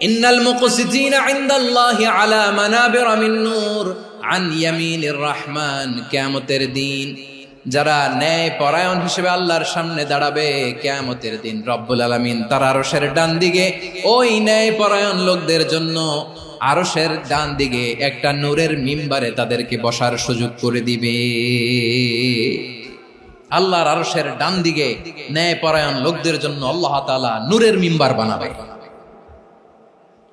ইন্নাল ইনদাল্লাহি আলা মানাবির মিন নূর আন ইয়ামিনির রহমান, কিয়ামতের দিন। যারা ন্যায় পরায়ণ হিসেবে আল্লাহর সামনে দাঁড়াবে দিন রব্বুল আলামিন তার আরশের ডান দিকে ওই ন্যায় পরায়ণ লোকদের জন্য আরশের ডান দিকে একটা নূরের মিম্বারে তাদেরকে বসার সুযোগ করে দিবে। আল্লাহর আরশের ডান দিকে ন্যায় পরায়ণ লোকদের জন্য আল্লাহ তাআলা নূরের মিম্বার বানাবে।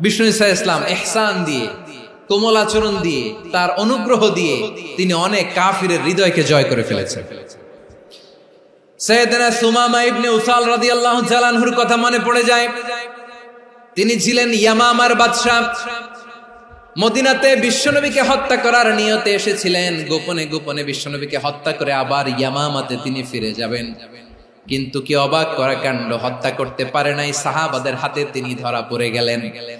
বিষ্ণু ইসা ইসলাম এহসান দিয়ে, কোমল আচরণ দিয়ে, তার অনুগ্রহ দিয়ে তিনি অনেক কাফিরের হৃদয়কে জয় করে ফেলেছেন। তিনি ছিলেন বিশ্বনবীকে হত্যা করার নিয়তে এসেছিলেন, গোপনে গোপনে বিশ্বনবীকে হত্যা করে আবার ইয়ামামাতে তিনি ফিরে যাবেন। কিন্তু কি অবাক করা কাণ্ড, হত্যা করতে পারে নাই, সাহাবাদের হাতে তিনি ধরা পড়ে গেলেন গেলেন।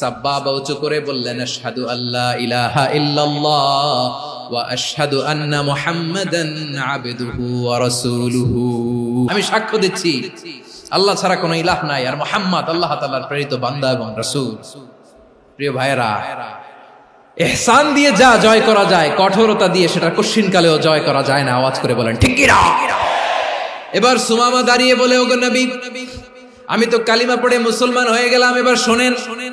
সাব্বাবা উঁচু করে বললেন, আশহাদু আল্লাহ ইলাহা ইল্লাল্লাহ ওয়া আশহাদু আন্না মুহাম্মাদান আবদুহু ওয়া রাসূলুহু। আমি সাক্ষ্য দিচ্ছি, আল্লাহ ছাড়া কোনো ইলাহ নাই, আর মুহাম্মদ আল্লাহ তাআলার প্রেরিত বান্দা এবং রাসূল। প্রিয় ভাইয়েরা, এহসান দিয়ে যা জয় করা যায়, কঠোরতা দিয়ে সেটা কশ্চিন কালেও জয় করা যায় না, আওয়াজ করে বলেন, ঠিক কিনা এবার সুমামা দাঁড়িয়ে বলে, ওগো নবী, আমি তো কালিমা পড়ে মুসলমান হয়ে গেলাম, এবার শোনেন শোনেন।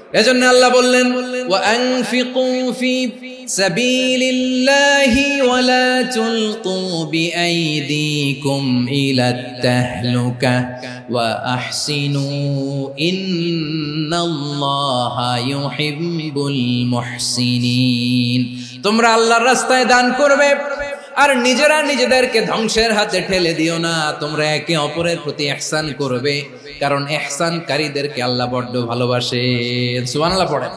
এজন্য আল্লাহ বললেন, ওয়া আনফিকু ফি সাবিলিল্লাহি ওয়া লা তুলকু বিআইদিকুম ইলা তাহলুকা ওয়া আহসিনু ইন্নাল্লাহা ইউহিব্বুল মুহসিনিন. তোমরা আল্লাহর রাস্তায় দান করবে আর নিজেরা নিজেদেরকে ধ্বংসের হাতে ঠেলে দিও না। তোমরা একে অপরের প্রতি এহসান করবে, কারণ এহসানকারীদেরকে আল্লাহ বড্ড ভালোবাসে। সুবহানাল্লাহ পড়ে।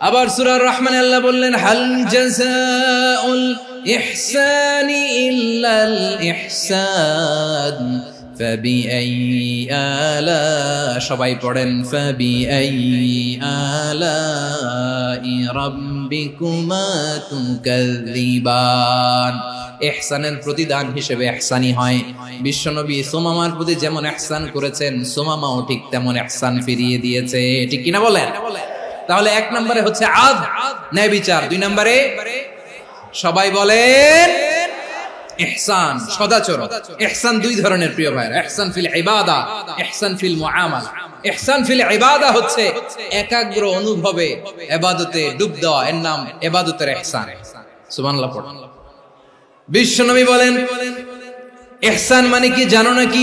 আবার সুরার রহমান আল্লাহ বললেন, হাল জাযাউল ইহসানি ইল্লাল ইহসান। فبأي آلاء সবাই পড়েন فبأي آلاء ربكما تكذبان এহসানের প্রতিদান হিসেবে এহসানি হয় বিশ্বনবী সোমামার প্রতি যেমন এহসান করেছেন সোমামাও ঠিক তেমন এহসান ফিরিয়ে দিয়েছে ঠিক কিনা বলেন তাহলে এক নম্বরে হচ্ছে আদ ন্যায় বিচার দুই নম্বরে সবাই বলেন ইহসান, সদাচরণ। ইহসান দুই ধরনের প্রিয় ভাইরা ইহসান ফিল ইবাদা, ইহসান ফিল মুআমালা। ইহসান ফিল ইবাদা হচ্ছে একাগ্র অনুভবে ইবাদতে ডুব দেওয়া। এর নাম ইবাদতের ইহসান। সুবহানাল্লাহ পড়ুন বিশ্বনবী বলেন, ইহসান মানে কি জানো নাকি?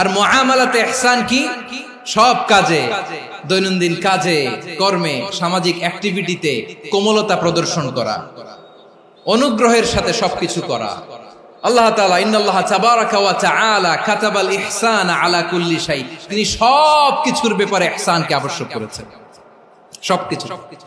আর মহামালাতে ইহসান কি? সব কাজে, দৈনন্দিন কাজে, কর্মে, সামাজিক অ্যাক্টিভিটিতে কোমলতা প্রদর্শন করা, অনুগ্রহের সাথে সবকিছু করা। আল্লাহ তাআলা ইন্নাল্লাহ তাবারাকা ওয়া তাআলা কাতাবাল ইহসান আলা কুল্লি তিনি সব কিছুর ব্যাপারে ইহসানকে আবশ্যক করেছেন। সবকিছু সবকিছু।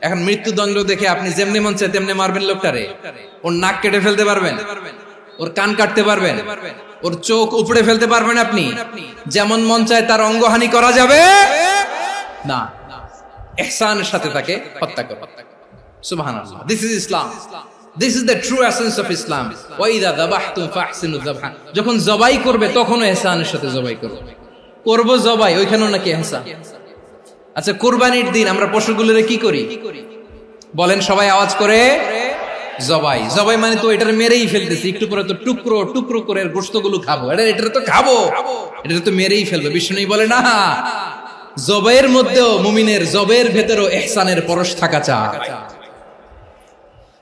এখন মৃত্যুদণ্ড দেখে আপনি যেমনি মন চায় তেমনি মারবেন লোকটারে। ওর নাক কেটে ফেলতে পারবেন। ওর কান কাটতে পারবেন। ওর চোখ উপড়ে ফেলতে পারবেন আপনি। যেমন মন চায় তার অঙ্গহানি করা যাবে। না। এহসানের সাথে তাকে হত্যা করো। সুবহানাল্লাহ। This is Islam this is the true essence of Islam ওয়াইদা যাবাহতুম ফাহসিনু যাবহা যখন জবাই করবে, তখনও এহসানের সাথে জবাই করবে করব জবাই, ওইখানেও নাকি এহসান। আচ্ছা কোরবানির দিন আমরা পশুগুলোরে কি করি? বলেন, সবাই আওয়াজ করে জবাই। জবাই মানে তো এটার মেরেই ফেলতেছি, একটু পরে তো টুকরো টুকরো করে গোস্তগুলো খাব। এটা এটা তো খাব। এটা তো মেরেই ফেলব বিষ্ণু বলে, না, জবাইয়ের মধ্যেও মুমিনের জবের ভেতরও এহসানের পরশ থাকা চায়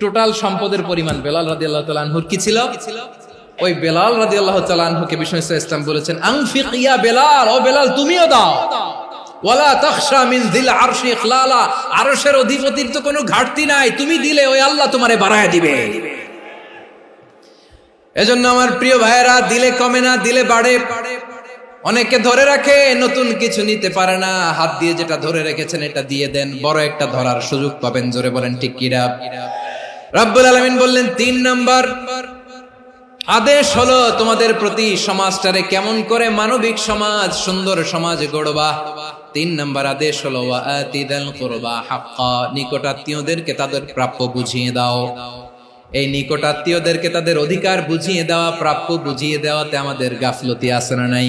টোটাল সম্পদের পরিমাণ বেলাল রাদি আল্লাহ তালানহুর কি ছিল? ওই বেলাল রাদি আল্লাহ তালানহুকে বিষ্ণু ইসলাম বলেছেন, আংফিক ইয়া বেলাল, ও বেলাল, তুমিও দাও। আমার প্রিয় ভাইয়েরা, দিলে কমে না, দিলে অনেকে ধরে রাখে, নতুন কিছু নিতে পারে না, হাত দিয়ে যেটা ধরে রেখেছেন, এটা দিয়ে দেন। বড় একটা ধরার সুযোগ পাবেন, জোরে বলেন, ঠিক কিরা রাব্বুল আলামিন বললেন, তিন নম্বর, আদেশ হলো তোমাদের প্রতি সমাজটারে কেমন করে মানবিক সমাজ, সুন্দর সমাজ গড়বা। তিন নম্বর আদেশ হলো কুরবা হাক্কা, নিকটাত্মীয়দেরকে তাদের প্রাপ্য বুঝিয়ে দাও। এই নিকটাত্মীয়দেরকে তাদের অধিকার বুঝিয়ে দেওয়া, প্রাপ্য বুঝিয়ে দেওয়াতে আমাদের গাফলতি আছে না নাই?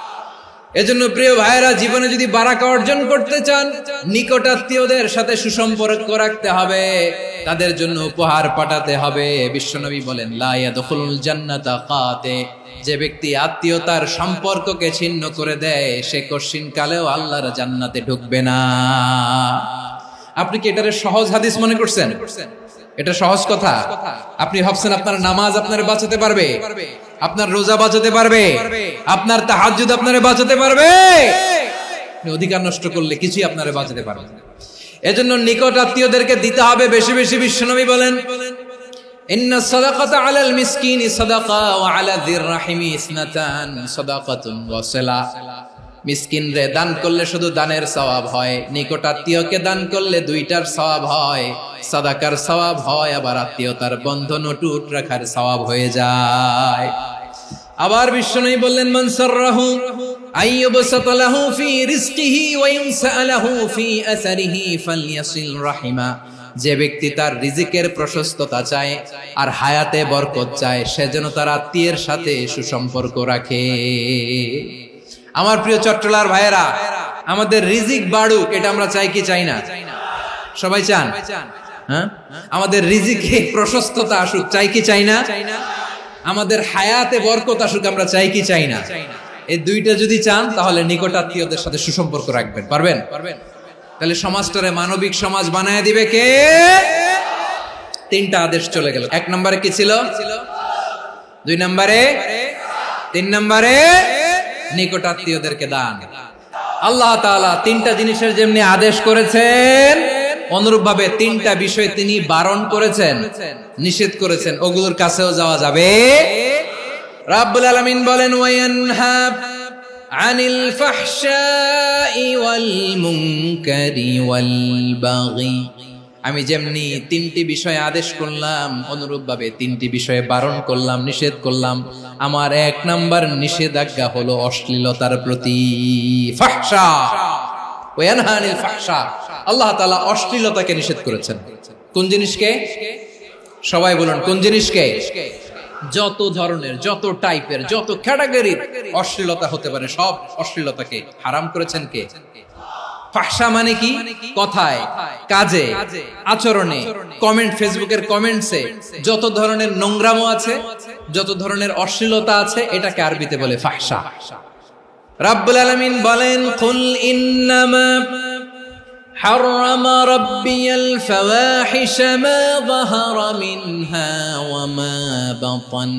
এজন্য প্রিয় ভাইয়েরা, জীবনে যদি বারাকা অর্জন করতে চান, নিকটাত্মীয়দের সাথে সুসম্পর্ক রাখতে হবে। তাদের জন্য উপহার পাঠাতে হবে। বিশ্বনবী বলেন লায়াদখুলুল জান্নাতা কাতে। যে ব্যক্তি আত্মীয়তার সম্পর্ককে ছিন্ন করে দেয়, সে কশিন কালেও আল্লাহর জান্নাতে ঢুকবে না। আপনি কি এটারে সহজ হাদিস মনে করছেন? এটা সহজ কথা। আপনি ভাবছেন আপনার নামাজ আপনার বাঁচাতে পারবে। আপনার রোজা বাঁচাতে পারবে। আপনার তাহাজ্জুদ আপনারে বাঁচাতে পারবে। অধিকার নষ্ট করলে কিছুই আপনারে বাঁচাতে পারবে। এজন্য নিকট আত্মীয়দেরকে দিতে হবে বেশি বেশি বিশ্বনবী বলেন, ইন্না আলাল মিসকিনি সাদাকা আলা যির রাহিমি ইসনাতান মিসকিন রে দান করলে শুধু দানের সওয়াব হয় নিকট আত্মীয়কে দান করলে দুইটার সওয়াব হয়, সাদাকার সওয়াব হয়, আবার আত্মীয়তার বন্ধন অটুট রাখার সওয়াব হয়ে যায়। আবার বিষ্ণু বললেন মনসররাহু আইয়ুবসাতালাহু ফি রিজকিহি ওয়া ইনসালাহু ফি আসারিহি ফালইয়াসিল রাহিমা। যে ব্যক্তি তার রিজিকের প্রশস্ততা চায় আর হায়াতে বরকত চায়, সে যেন তার আত্মীয়ের সাথে সুসম্পর্ক রাখে। আমার প্রিয় চট্টলার ভাইয়েরা, আমাদের রিজিক বাড়ুক, এটা আমরা চাই কি চাই না? সবাই চান? হ্যাঁ? আমাদের রিজিকে প্রশস্ততা আসুক, চাই কি চাই না? আমাদের হায়াতে বরকত আসুক, আমরা চাই কি চাই না? এই দুইটা যদি চান, তাহলে নিকটাত্মীয়দের সাথে সুসম্পর্ক রাখবেন, পারবেন? পারবেন তাহলে সমাজটারে মানবিক সমাজ বানায় দিবে কে? তিনটা আদেশ চলে গেল। এক নম্বরে কি ছিল? দুই নম্বরে? তিন নম্বরে? নিকটাত্মীয়দেরকে দান। আল্লাহ তাআলা তিনটা জিনিসের যেমনি আদেশ করেছেন অনুরূপ ভাবে তিনটা বিষয় তিনি বারণ করেছেন, নিষেধ করেছেন। ওগুলোর কাছেও যাওয়া যাবে। রাব্বুল আলামিন বলেন আনিল ফাহশাই ওয়াল মুনকারি ওয়াল বাগি। আমি যেমনি তিনটি বিষয়ে আদেশ করলাম অনুরূপ ভাবে তিনটি বিষয়ে বারণ করলাম, নিষেধ করলাম, আমার এক নাম্বার নিষেধাজ্ঞা হলো অশ্লীলতার প্রতি ফাহশা। ওয়ানহা আনিল আল্লাহ তাআলা অশ্লীলতাকে নিষেধ করেছেন। কোন জিনিসকে? সবাই বলুন, কোন জিনিসকে? যত ধরনের, যত টাইপের যত ক্যাটাগরির অশ্লীলতা হতে পারে, সব অশ্লীলতাকে হারাম করেছেন কে? ফাহসা মানে কি কথায় কাজে আচরণে কমেন্ট ফেসবুকের কমেন্টসে যত ধরনের নোংরামো আছে যত ধরনের অশ্লীলতা আছে এটাকে আরবিতে বলে ফাহসা রাব্বুল আলামিন বলেন কুল ইন্নামা حرم ربي الفواحش ما ظهر منها وما بطن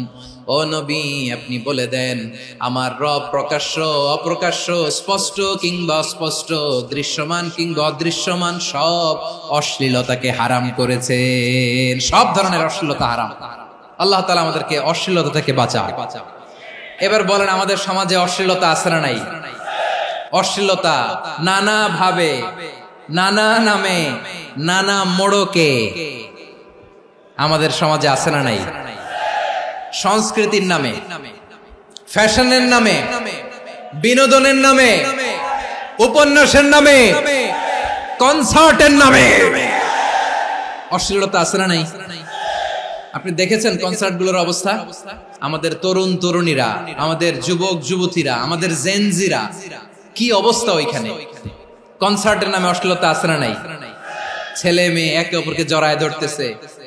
ও নবী, আপনি বলে দেন, আমার রব প্রকাশ্য, অপ্রকাশ্য, স্পষ্ট কিংবা স্পষ্ট দৃশ্যমান কিংবা অদৃশ্যমান, সব অশ্লীলতাকে হারাম করেছেন। সব ধরনের অশ্লীলতা হারাম। আল্লাহ তালা আমাদেরকে অশ্লীলতা থেকে বাঁচা এবার বলেন, আমাদের সমাজে অশ্লীলতা আছে না নাই? অশ্লীলতা নানা ভাবে নানা নামে, নানা মোড়কে আমাদের সমাজে আছে না নাই? সংস্কৃতির নামে, ফ্যাশনের নামে, বিনোদনের নামে, উপন্যাসের নামে, কনসার্টের নামে। অশ্লীলতা আছে নাই? আপনি দেখেছেন কনসার্টগুলোর অবস্থা? আমাদের তরুণ তরুণীরা, আমাদের যুবক যুবতীরা, আমাদের জেনজিরা কি অবস্থা ওইখানে? কনসার্টের নামে অশ্লীলতা আছে নাই? ছেলে মেয়ে একে অপরকে জড়ায় ধরতেছে।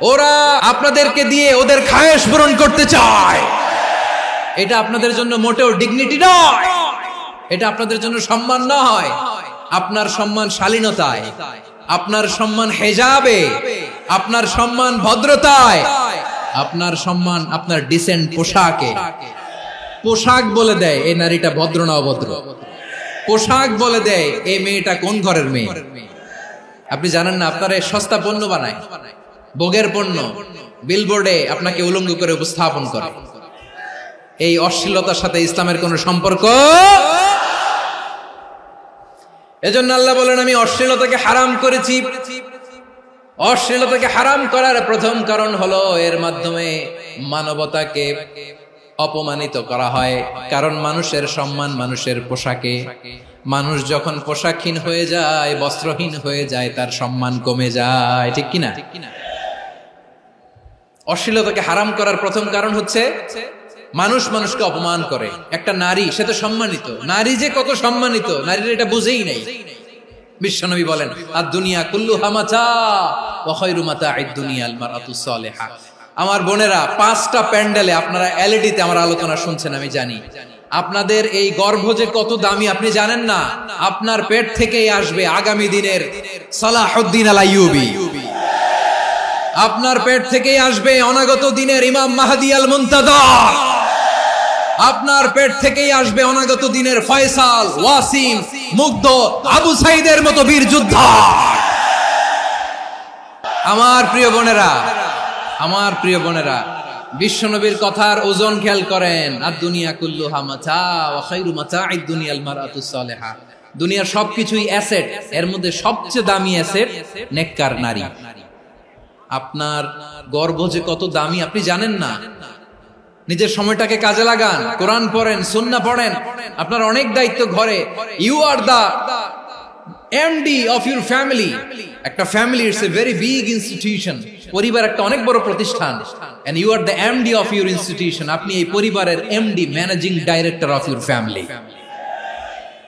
ওরা আপনাদেরকে দিয়ে ওদের খায়েশ পূরণ করতে চায়। এটা আপনাদের জন্য মোটেও ডিগনিটি নয়। এটা আপনাদের জন্য সম্মান নয়। আপনার সম্মান শালীনতায়। আপনার সম্মান হেজাবে। আপনার সম্মান ভদ্রতায়। আপনার সম্মান আপনার ডিসেন্ট পোশাকে। পোশাক বলে দেয়, এই নারীটা ভদ্র না অভদ্র। পোশাক বলে দেয়, এই মেয়েটা কোন ঘরের মেয়ে? আপনি জানেন না, আপনার সস্তা পণ্য বানায়। ভোগের পণ্য বিলবোর্ডে আপনাকে উলঙ্গ করে উপস্থাপন করে। এই অশ্লীলতার সাথে ইসলামের কোনো সম্পর্ক? এজন্য আল্লাহ বলেন, আমি অশ্লীলতাকে হারাম করেছি। অশ্লীলতাকে হারাম করার প্রথম কারণ হলো, এর মাধ্যমে মানবতাকে অপমানিত করা হয়। কারণ মানুষের সম্মান মানুষের পোশাকে। মানুষ যখন পোশাকহীন হয়ে যায়, বস্ত্রহীন হয়ে যায়, তার সম্মান কমে যায়। ঠিক কিনা ঠিক কিনা? অশ্লীলতাকে হারাম করার প্রথম কারণ হচ্ছে মানুষ মানুষকে অপমান করে। একটা নারী, সে তো সম্মানিত। নারী যে কত সম্মানিত, নারীর এটা বুঝেই নাই। বিশ্বনবী বলেন আর দুনিয়া কুল্লু হামাচা ওয়াখাইরু মাতাঈদ দুনিয়া আল মারআতু সালিহা। আমার বোনেরা, পাঁচটা প্যান্ডেলে আপনারা এলইডিতে আমার আলোচনা শুনছেন, আমি জানি। আপনাদের এই গর্ভ যে কত দামি, আপনি জানেন না? আপনার পেট থেকেই আসবে আগামী দিনের সালাহুদ্দিন আল আইয়ুবী আপনার পেট থেকেই আসবে অনাগত দিনের ইমাম মাহাদি আল মুনতাদর আপনার পেট থেকেই আসবে অনাগত দিনের ফয়সাল, ওয়াসিম, মুগ্ধ, আবু সাইদের মতো বীর যোদ্ধা। আমার প্রিয় বোনেরা, আমার প্রিয় বোনেরা, বিশ্বনবীর কথার ওজন খেয়াল করেন। আর দুনিয়া কুল্লু হামাচা দুনিয়ার সবকিছুই অ্যাসেট, এর মধ্যে সবচেয়ে দামি অ্যাসেট নেককার নারী। আপনার গর্ব যে কত দামি আপনি জানেন না। নিজের সময়টাকে কাজে লাগান, কোরআন পড়েন সুন্না পড়েন। আপনার অনেক দায়িত্ব ঘরে। You are the MD of your family একটা family it's a very big institution পরিবার একটা অনেক বড় প্রতিষ্ঠান। And you are the MD of your institution আপনি এই পরিবারের MD managing director of your family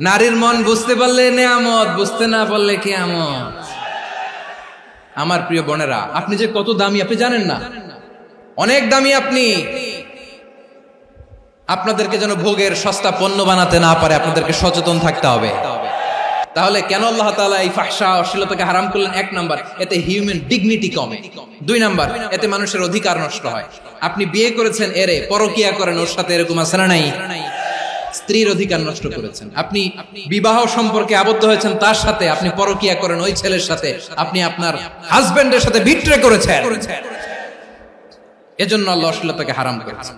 নারীর মন বুঝতে পারলে নেয়ামত, বুঝতে না পারলে কেয়ামত। আমার প্রিয় বোনেরা, আপনি যে কত দামি, আপনি জানেন না? অনেক দামি আপনি। আপনাদেরকে যেন ভোগের সস্তা পণ্য বানাতে না পারে, আপনাদেরকে সচেতন থাকতে হবে। তাহলে কেন আল্লাহ তাআলা এই ফাহশা, অশ্লীলতাকে হারাম করলেন? এক নাম্বার, এতে হিউম্যান ডিগনিটি কমে। দুই নাম্বার, এতে মানুষের অধিকার নষ্ট হয়। আপনি বিয়ে করেছেন, এরে পরকিয়া করেন, ওর সাথে এরকম আছে না নাই? স্ত্রীর অধিকার নষ্ট করেছেন। আপনি বিবাহ সম্পর্কে আবদ্ধ হয়েছেন, তার সাথে আপনি পরকিয়া করেন, ওই ছেলের সাথে আপনি আপনার হাজবেন্ডের সাথে বিট্রে করেছেন। এজন্য আল্লাহ অশ্লীলতাকে হারাম করেছেন।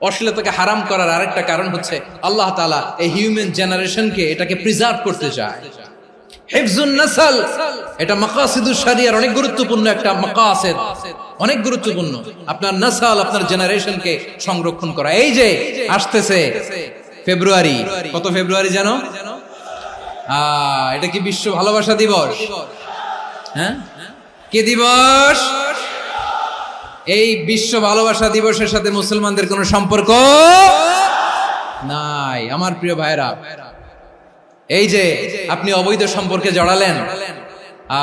অশ্লীলতাকে হারাম করার আরেকটা কারণ হচ্ছে আল্লাহ তাআলা এই হিউম্যান জেনারেশনকে এটাকে প্রিজার্ভ করতে চায়। নাসাল, এটা মাকাসিদুস শরিয়ার অনেক গুরুত্বপূর্ণ একটা মাকাসিদ। অনেক গুরুত্বপূর্ণ। আপনার নাসাল আপনার জেনারেশনকে সংরক্ষণ করা। এই যে, আসতেছে। ফেব্রুয়ারি। কত ফেব্রুয়ারি জানো? এটা কি বিশ্ব ভালোবাসা দিবস? হ্যাঁ? কি দিবস? এই বিশ্ব ভালোবাসা দিবসের সাথে মুসলমানদের কোনো সম্পর্ক নাই, আমার প্রিয় ভাইরা এই যে, আপনি অবৈধ সম্পর্কে জড়ালেন। আ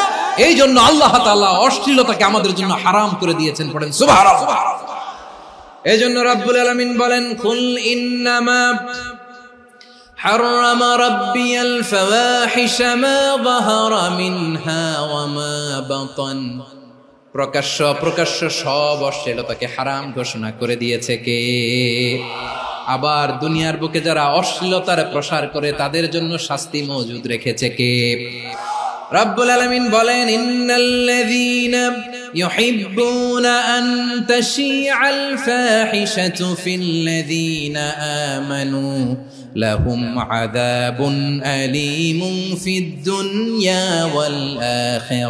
এই জন্য আল্লাহ তাআলা অশ্লীলতাকে আমাদের জন্য হারাম করে দিয়েছেন পড়েন সুবহানাল্লাহ এই জন্য রাব্বুল আলামিন বলেন কুল ইন্নামা حرم ربي الفواحش ما ظهر منها وما بطن প্রকাশ্য প্রকাশ্য সব অশ্লীলতাকে হারাম ঘোষণা করে দিয়েছে কে আবার দুনিয়ার বুকে যারা অশ্লীলতার প্রসার করে তাদের জন্য শাস্তি মজুদ রেখেছে কে রব্বুল আলামিন বলেন ইন্নাল্লাযীনা ইউহিব্বুনা আন তাশিআল ফাহিশাতু ফিল্লাযীনা আমানু লাহুম আযাবুন আলীমুন ফিদ দুনিয়া ওয়াল আখিরাহ